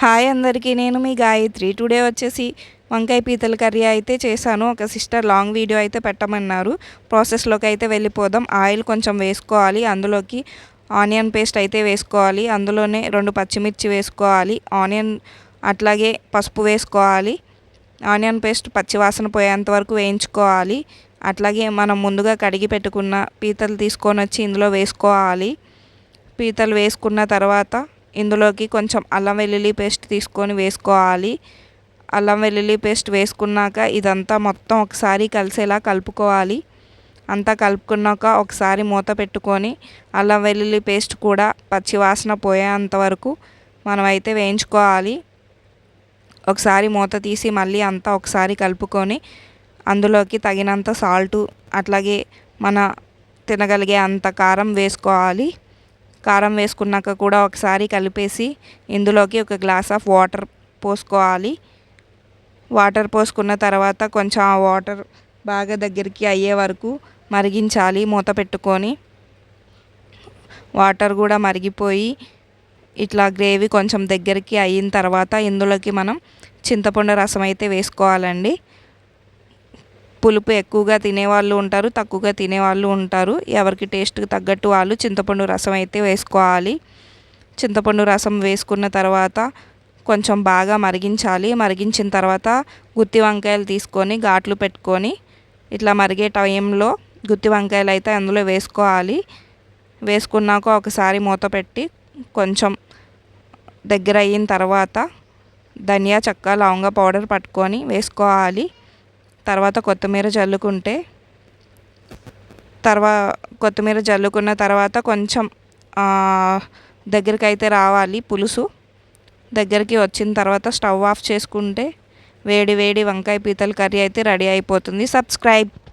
Hi అందరికీ నేను మీ Gayatri. Today వచ్చేసి వంకాయ పీతల కర్రీ అయితే చేశాను. ఒక సిస్టర్ లాంగ్ వీడియో అయితే పెట్టమన్నారు. ప్రాసెస్లోకి అయితే వెళ్ళిపోదాం. ఆయిల్ కొంచెం వేసుకోవాలి. అందులోకి ఆనియన్ పేస్ట్ అయితే వేసుకోవాలి. అందులోనే రెండు పచ్చిమిర్చి వేసుకోవాలి. ఆనియన్ అట్లాగే పసుపు వేసుకోవాలి. ఆనియన్ పేస్ట్ పచ్చివాసన పోయేంత వరకు వేయించుకోవాలి. అట్లాగే మనం ముందుగా కడిగి పెట్టుకున్న పీతలు తీసుకొని వచ్చి ఇందులో వేసుకోవాలి. పీతలు వేసుకున్న తర్వాత ఇందులోకి కొంచెం అల్లం వెల్లుల్లి పేస్ట్ తీసుకొని వేసుకోవాలి. అల్లం వెల్లుల్లి పేస్ట్ వేసుకున్నాక ఇదంతా మొత్తం ఒకసారి కలిసేలా కలుపుకోవాలి. అంతా కలుపుకున్నాక ఒకసారి మూత పెట్టుకొని అల్లం వెల్లుల్లి పేస్ట్ కూడా పచ్చివాసన పోయేంత వరకు మనమైతే వేయించుకోవాలి. ఒకసారి మూత తీసి మళ్ళీ అంతా ఒకసారి కలుపుకొని అందులోకి తగినంత సాల్టు అట్లాగే మన తినగలిగే అంత కారం వేసుకోవాలి. కారం వేసుకున్నాక కూడా ఒకసారి కలిపేసి ఇందులోకి ఒక గ్లాస్ ఆఫ్ వాటర్ పోసుకోవాలి. వాటర్ పోసుకున్న తర్వాత కొంచెం ఆ వాటర్ బాగా దగ్గరికి అయ్యే వరకు మరిగించాలి మూత పెట్టుకొని. వాటర్ కూడా మరిగిపోయి ఇట్లా గ్రేవీ కొంచెం దగ్గరికి అయిన తర్వాత ఇందులోకి మనం చింతపండు రసం అయితే వేసుకోవాలండి. పులుపు ఎక్కువగా తినేవాళ్ళు ఉంటారు తక్కువగా తినేవాళ్ళు ఉంటారు. ఎవరికి టేస్ట్కి తగ్గట్టు వాళ్ళు చింతపండు రసం అయితే వేసుకోవాలి. చింతపండు రసం వేసుకున్న తర్వాత కొంచెం బాగా మరిగించాలి. మరిగించిన తర్వాత గుత్తి వంకాయలు తీసుకొని ఘాట్లు పెట్టుకొని ఇట్లా మరిగే టైంలో గుత్తి వంకాయలు అయితే అందులో వేసుకోవాలి. వేసుకున్నాక ఒకసారి మూత పెట్టి కొంచెం దగ్గర అయిన తర్వాత ధనియా చెక్క లవంగ పౌడర్ పట్టుకొని వేసుకోవాలి. తర్వాత కొత్తిమీర జల్లుకుంటే తర్వా కొత్తిమీర జల్లుకున్న తర్వాత కొంచెం దగ్గరికి అయితే రావాలి పులుసు. దగ్గరికి వచ్చిన తర్వాత స్టవ్ ఆఫ్ చేసుకుంటే వేడి వేడి వంకాయ పీతల కర్రీ అయితే రెడీ అయిపోతుంది. సబ్స్క్రైబ్!